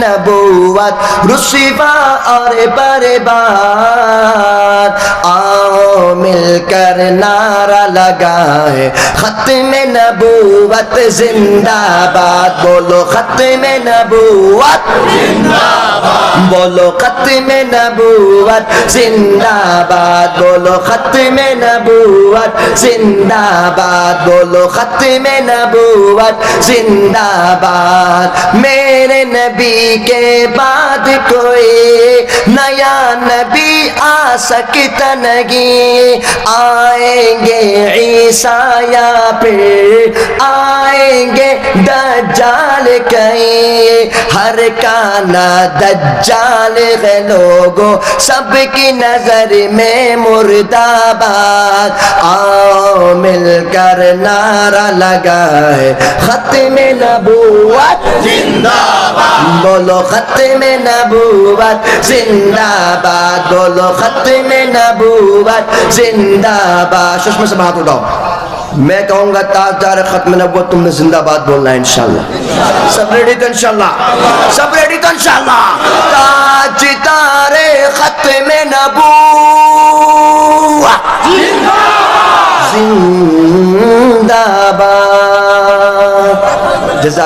نبوت رسوا اور برباد آؤ مل کر نعرہ لگائے ختم نبوت زندہ باد بولو ختم نبوت بولو ختم نبوت زندہ باد بولو ختم نبوت زندہ باد بولو ختم نبوت زندہ باد میرے نبی کے بعد کوئی نیا نبی آ سکتا نہیں۔ آئیں گے عیسیٰ یا پھر آئیں گے دجال کہیں۔ ہر کانا دجال ہے لوگوں سب کی نظر میں مرداباد آؤ مل کر نعرہ لگائے۔ ختم نبوت۔ بولو ختم نبوت۔ زندہ باد۔ بولو ختم نبوت۔ زندہ باد۔ چشمے سے بات اٹھاؤ۔ میں کہوں گا تاجدار ختم نبوت تم نے زندہ باد بولنا ہے انشاءاللہ۔ سب ریڈی تو انشاءاللہ۔ سب ریڈی تو انشاءاللہ۔ تاجدار ختم نبوت۔ زندہ باد۔ جزاک